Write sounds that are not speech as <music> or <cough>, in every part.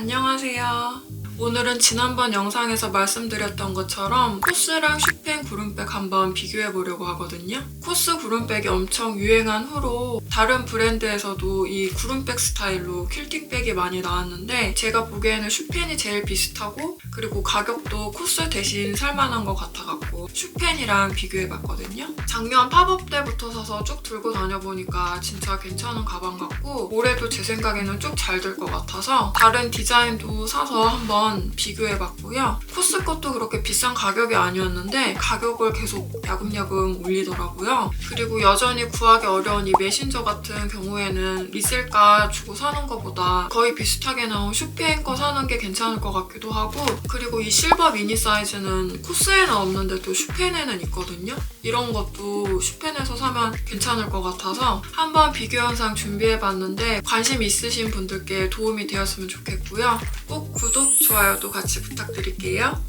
안녕하세요. 오늘은 지난번 영상에서 말씀드렸던 것처럼 코스랑 슈펜 구름백 한번 비교해 보려고 하거든요. 코스 구름백이 엄청 유행한 후로 다른 브랜드에서도 이 구름백 스타일로 퀼팅백이 많이 나왔는데 제가 보기에는 슈펜이 제일 비슷하고 그리고 가격도 코스 대신 살만한 것 같아갖고 슈펜이랑 비교해 봤거든요. 작년 팝업 때부터 사서 쭉 들고 다녀보니까 진짜 괜찮은 가방 같고 올해도 제 생각에는 쭉 잘 될 것 같아서 다른 디자인도 사서 한번 비교해봤고요. 코스 것도 그렇게 비싼 가격이 아니었는데 가격을 계속 야금야금 올리더라고요. 그리고 여전히 구하기 어려운 이 메신저 같은 경우에는 리셀가 주고 사는 것보다 거의 비슷하게 나온 슈페인 거 사는 게 괜찮을 것 같기도 하고 그리고 이 실버 미니 사이즈는 코스에는 없는데도 슈펜에는 있거든요. 이런 것도 슈펜에서 사면 괜찮을 것 같아서 한번 비교 영상 준비해봤는데 관심 있으신 분들께 도움이 되었으면 좋겠고요. 꼭 구독, 좋아요도 같이 부탁드릴게요.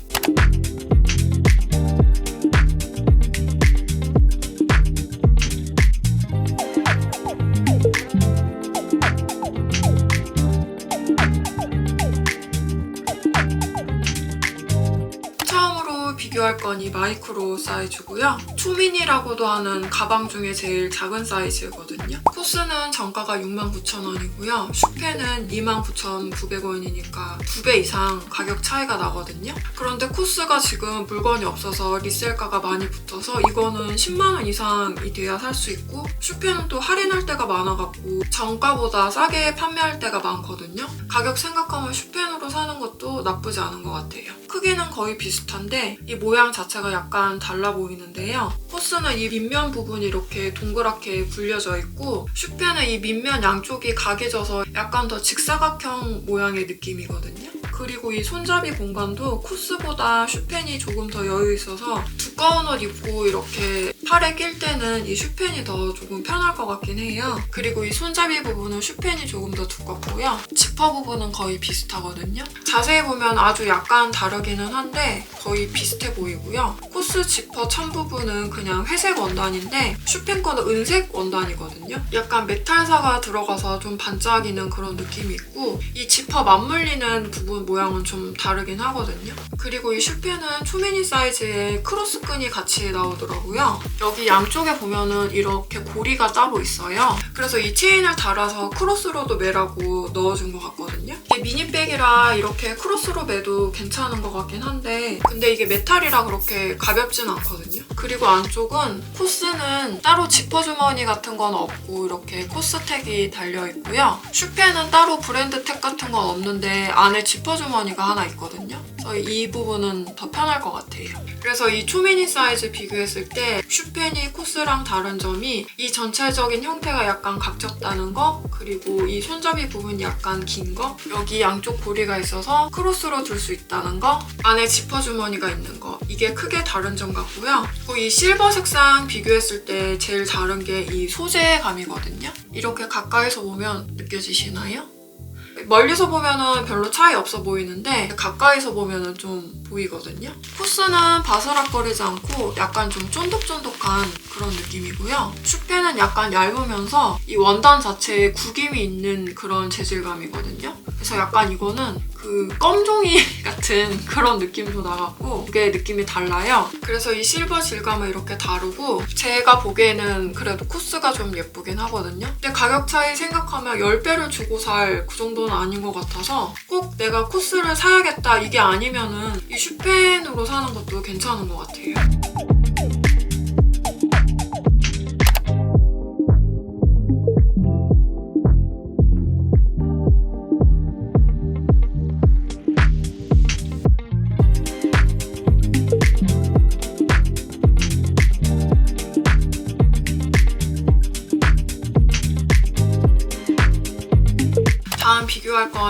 비교할 건 이 마이크로 사이즈고요. 투미니라고도 하는 가방 중에 제일 작은 사이즈거든요. 코스는 정가가 69,000원이고요. 슈페는 29,900원이니까 두배 이상 가격 차이가 나거든요. 그런데 코스가 지금 물건이 없어서 리셀가가 많이 붙어서 이거는 10만원 이상이 돼야 살 수 있고 슈페는 또 할인할 때가 많아갖고 정가보다 싸게 판매할 때가 많거든요. 가격 생각하면 슈펜으로 사는 것도 나쁘지 않은 것 같아요. 크기는 거의 비슷한데 이 모양 자체가 약간 달라 보이는데요. 코스는 이 밑면 부분이 이렇게 동그랗게 굴려져 있고 슈페는 이 밑면 양쪽이 각해져서 약간 더 직사각형 모양의 느낌이거든요. 그리고 이 손잡이 공간도 코스보다 슈펜이 조금 더 여유 있어서 두꺼운 옷 입고 이렇게 팔에 낄 때는 이 슈펜이 더 조금 편할 것 같긴 해요. 그리고 이 손잡이 부분은 슈펜이 조금 더 두껍고요. 지퍼 부분은 거의 비슷하거든요. 자세히 보면 아주 약간 다르기는 한데 거의 비슷해 보이고요. 코스 지퍼 천 부분은 그냥 회색 원단인데 슈펜 거는 은색 원단이거든요. 약간 메탈사가 들어가서 좀 반짝이는 그런 느낌이 있고 이 지퍼 맞물리는 부분 모양은 좀 다르긴 하거든요. 그리고 이 슈펜은 초미니 사이즈의 크로스끈이 같이 나오더라고요. 여기 양쪽에 보면은 이렇게 고리가 따로 있어요. 그래서 이 체인을 달아서 크로스로도 매라고 넣어준 것 같거든요. 이게 미니백이라 이렇게 크로스로 매도 괜찮은 것 같긴 한데 근데 이게 메탈이라 그렇게 가볍진 않거든요. 그리고 안쪽은 코스는 따로 지퍼 주머니 같은 건 없고 이렇게 코스 택이 달려 있고요. 슈페는 따로 브랜드 택 같은 건 없는데 안에 지퍼 주머니가 하나 있거든요. 그래서 이 부분은 더 편할 것 같아요. 그래서 이 초미니 사이즈 비교했을 때 슈펜이 코스랑 다른 점이 이 전체적인 형태가 약간 각졌다는 거 그리고 이 손잡이 부분이 약간 긴 거 여기 양쪽 고리가 있어서 크로스로 둘 수 있다는 거 안에 지퍼 주머니가 있는 거 이게 크게 다른 점 같고요. 그리고 이 실버 색상 비교했을 때 제일 다른 게 이 소재감이거든요. 이렇게 가까이서 보면 느껴지시나요? 멀리서 보면은 별로 차이 없어 보이는데 가까이서 보면은 좀 보이거든요. 코스는 바스락거리지 않고 약간 좀 쫀득쫀득한 그런 느낌이고요. 슈페는 약간 얇으면서 이 원단 자체에 구김이 있는 그런 재질감이거든요. 그래서 약간 이거는 그 껌종이 <laughs> 같은 그런 느낌도 나갖고 그게 느낌이 달라요. 그래서 이 실버 질감은 이렇게 다르고 제가 보기에는 그래도 코스가 좀 예쁘긴 하거든요. 근데 가격 차이 생각하면 10배를 주고 살 그 정도는 아닌 것 같아서 꼭 내가 코스를 사야겠다 이게 아니면은 이 슈펜으로 사는 것도 괜찮은 것 같아요.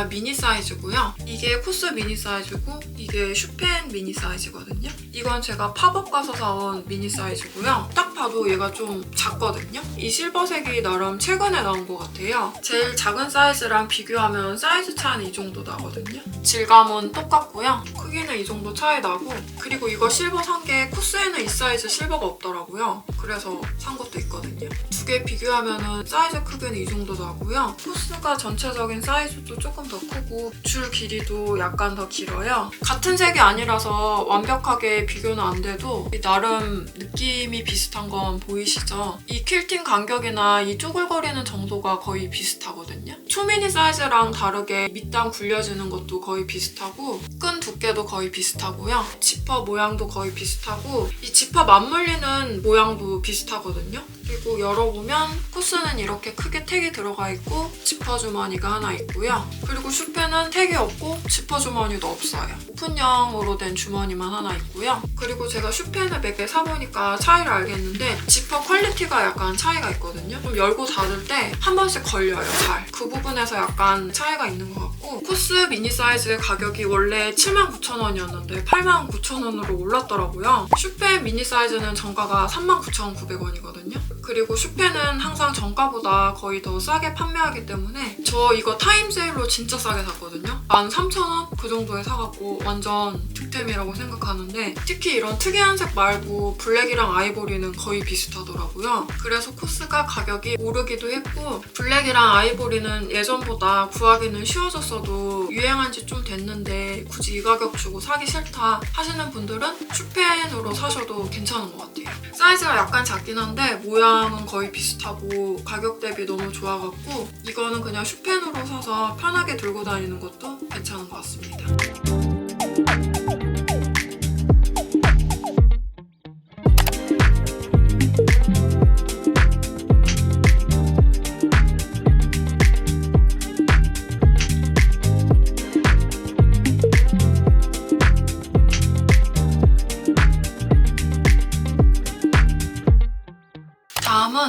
미니 사이즈고요. 이게 코스 미니 사이즈고 이게 슈펜 미니 사이즈거든요. 이건 제가 팝업 가서 사온 미니 사이즈고요. 딱 봐도 얘가 좀 작거든요. 이 실버색이 나름 최근에 나온 것 같아요. 제일 작은 사이즈랑 비교하면 사이즈 차이는 이 정도 나거든요. 질감은 똑같고요. 크기는 이 정도 차이 나고 그리고 이거 실버 산 게 코스에는 이 사이즈 실버가 없더라고요. 그래서 산 것도 있거든요. 두 개 비교하면은 사이즈 크기는 이 정도 나고요. 코스가 전체적인 사이즈도 조금 더 크고 줄 길이도 약간 더 길어요. 같은 색이 아니라서 완벽하게 비교는 안 돼도 이 나름 느낌이 비슷한 건 보이시죠? 이 퀼팅 간격이나 이 쪼글거리는 정도가 거의 비슷하거든요. 초미니 사이즈랑 다르게 밑단 굴려지는 것도 거의 비슷하고 끈 두께도 거의 비슷하고요. 지퍼 모양도 거의 비슷하고 이 지퍼 맞물리는 모양도 비슷하거든요. 그리고 열어보면 코스는 이렇게 크게 택이 들어가 있고 지퍼 주머니가 하나 있고요. 그리고 슈페는 택이 없고 지퍼 주머니도 없어요. 오픈형으로 된 주머니만 하나 있고요. 그리고 제가 슈페는 몇개 사보니까 차이를 알겠는데 지퍼 퀄리티가 약간 차이가 있거든요. 좀 열고 닫을 때 한 번씩 걸려요, 잘. 그 부분에서 약간 차이가 있는 것 같고 코스 미니 사이즈 가격이 원래 79,000원이었는데 89,000원으로 올랐더라고요. 슈페 미니 사이즈는 정가가 39,900원이거든요. 그리고 슈페는 항상 정가보다 거의 더 싸게 판매하기 때문에 저 이거 타임세일로 진짜 싸게 샀거든요. 13,000원 그 정도에 사갖고 완전 득템이라고 생각하는데 특히 이런 특이한 색 말고 블랙이랑 아이보리는 거의 비슷하더라고요. 그래서 코스가 가격이 오르기도 했고 블랙이랑 아이보리는 예전보다 구하기는 쉬워졌어 도 유행한 지 좀 됐는데 굳이 이 가격 주고 사기 싫다 하시는 분들은 슈펜으로 사셔도 괜찮은 것 같아요. 사이즈가 약간 작긴 한데 모양은 거의 비슷하고 가격 대비 너무 좋아갖고 이거는 그냥 슈펜으로 사서 편하게 들고 다니는 것도 괜찮은 것 같습니다.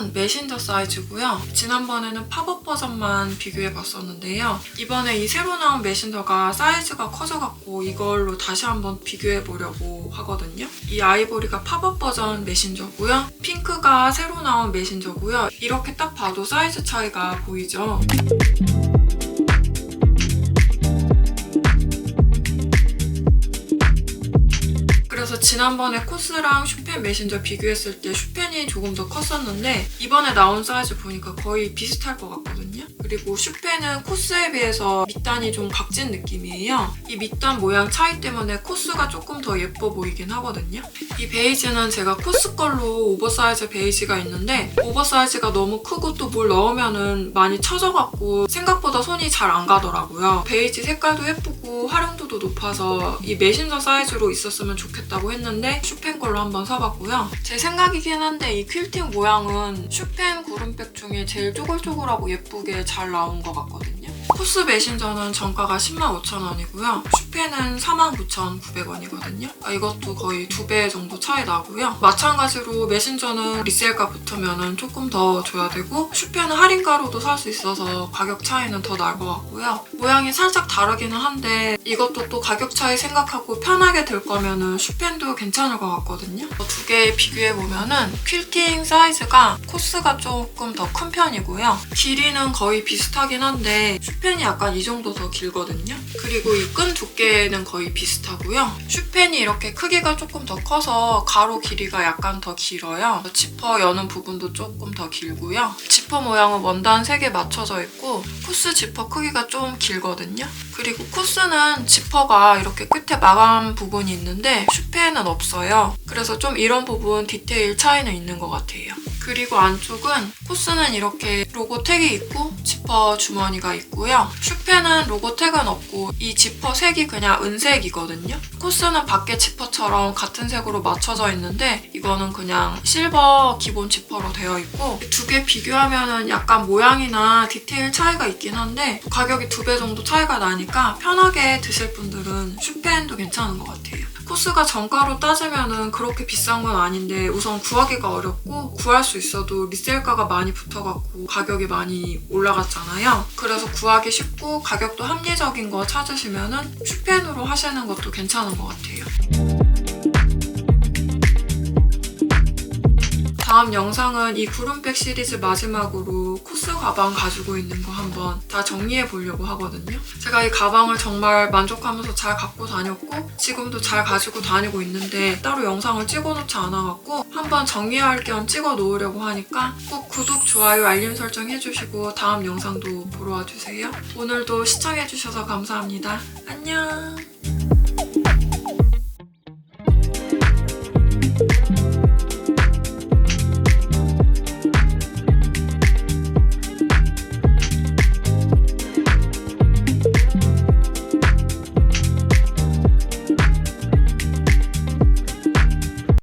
다음은 메신저 사이즈고요. 지난번에는 팝업 버전만 비교해 봤었는데요. 이번에 이 새로 나온 메신저가 사이즈가 커져갖고 이걸로 다시 한번 비교해 보려고 하거든요. 이 아이보리가 팝업 버전 메신저고요. 핑크가 새로 나온 메신저고요. 이렇게 딱 봐도 사이즈 차이가 보이죠? 지난번에 코스랑 슈펜 메신저 비교했을 때 슈펜이 조금 더 컸었는데 이번에 나온 사이즈 보니까 거의 비슷할 것 같거든요. 그리고 슈펜은 코스에 비해서 밑단이 좀 각진 느낌이에요. 이 밑단 모양 차이 때문에 코스가 조금 더 예뻐 보이긴 하거든요. 이 베이지는 제가 코스 걸로 오버사이즈 베이지가 있는데 오버사이즈가 너무 크고 또 뭘 넣으면은 많이 처져갖고 생각보다 손이 잘 안 가더라고요. 베이지 색깔도 예쁘고 활용도도 높아서 이 메신저 사이즈로 있었으면 좋겠다고 했는데 슈펜 걸로 한번 사봤고요. 제 생각이긴 한데 이 퀼팅 모양은 슈펜 구름백 중에 제일 쪼글쪼글하고 예쁘게 잘 나온 것 같거든요. 코스 메신저는 정가가 105,000원이고요. 슈펜은 49,900원이거든요. 아, 이것도 거의 두 배 정도 차이 나고요. 마찬가지로 메신저는 리셀가 붙으면 조금 더 줘야 되고 슈펜은 할인가로도 살 수 있어서 가격 차이는 더 날 것 같고요. 모양이 살짝 다르기는 한데 이것도 또 가격 차이 생각하고 편하게 들 거면은 슈펜도 괜찮을 것 같거든요. 두 개 비교해 보면은 퀼팅 사이즈가 코스가 조금 더 큰 편이고요. 길이는 거의 비슷하긴 한데 슈펜 이 약간 이 정도 더 길거든요. 그리고 이 끈 두께는 거의 비슷하고요. 슈펜이 이렇게 크기가 조금 더 커서 가로 길이가 약간 더 길어요. 지퍼 여는 부분도 조금 더 길고요. 지퍼 모양은 원단 3개 맞춰져 있고 코스 지퍼 크기가 좀 길거든요. 그리고 코스는 지퍼가 이렇게 끝에 마감 부분이 있는데 슈페에는 없어요. 그래서 좀 이런 부분 디테일 차이는 있는 것 같아요. 그리고 안쪽은 코스는 이렇게 로고 택이 있고 지퍼 주머니가 있고요. 슈페는 로고 택은 없고 이 지퍼 색이 그냥 은색이거든요. 코스는 밖에 지퍼처럼 같은 색으로 맞춰져 있는데 이거는 그냥 실버 기본 지퍼로 되어 있고 두 개 비교하면 약간 모양이나 디테일 차이가 있긴 한데 가격이 두 배 정도 차이가 나니까 편하게 드실 분들은 슈펜도 괜찮은 것 같아요. 코스가 정가로 따지면은 그렇게 비싼 건 아닌데 우선 구하기가 어렵고 구할 수 있어도 리셀가가 많이 붙어갖고 가격이 많이 올라갔잖아요. 그래서 구하기 쉽고 가격도 합리적인 거 찾으시면은 슈펜으로 하시는 것도 괜찮은 것 같아요. 다음 영상은 이 구름백 시리즈 마지막으로 코스 가방 가지고 있는 거 한번 다 정리해 보려고 하거든요. 제가 이 가방을 정말 만족하면서 잘 갖고 다녔고 지금도 잘 가지고 다니고 있는데 따로 영상을 찍어 놓지 않아갖고 한번 정리할 겸 찍어 놓으려고 하니까 꼭 구독, 좋아요, 알림 설정 해주시고 다음 영상도 보러 와주세요. 오늘도 시청해주셔서 감사합니다. 안녕!